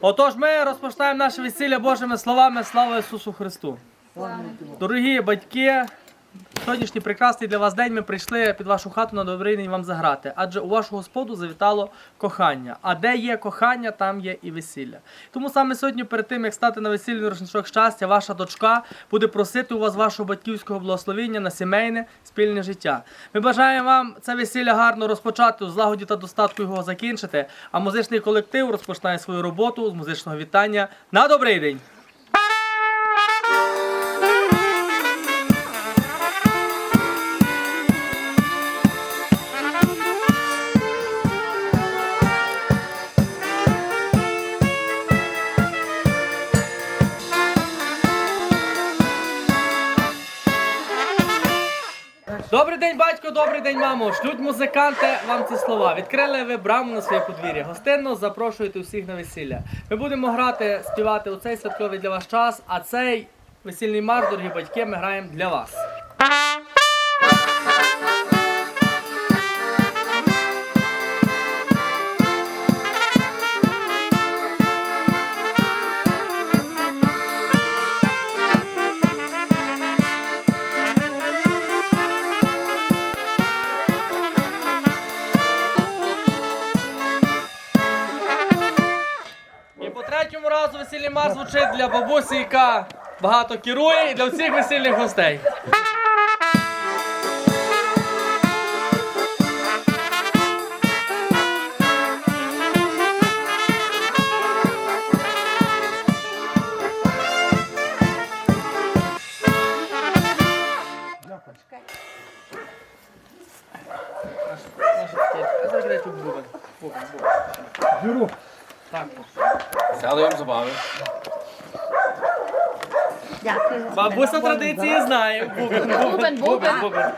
Отож, ми розпочинаємо наше весілля Божими словами Слава Ісусу Христу. Дорогі батьки, сьогоднішній прекрасний для вас день ми прийшли під вашу хату на добрий день вам заграти, адже у вашу господу завітало кохання. А де є кохання, там є і весілля. Тому саме сьогодні, перед тим як стати на весільний рушничок щастя, ваша дочка буде просити у вас вашого батьківського благословення на сімейне спільне життя. Ми бажаємо вам це весілля гарно розпочати у злагоді та достатку його закінчити. А музичний колектив розпочинає свою роботу з музичного вітання на добрий день. Добрий день, батько, добрий день, мамо. Шлють музиканти вам ці слова. Відкрили ви браму на своє подвір'я. Гостинно запрошуєте усіх на весілля. Ми будемо грати, співати у цей святковий для вас час, а цей весільний марш, дорогі батьки, ми граємо для вас. Третьому разу весільний марш звучить для бабусі, яка багато керує, і для всіх весільних гостей. Беру. Так. Згадуємо забави. Дякую. Бабуся традиції знає. Бубен, Бубен, бубен. бубен.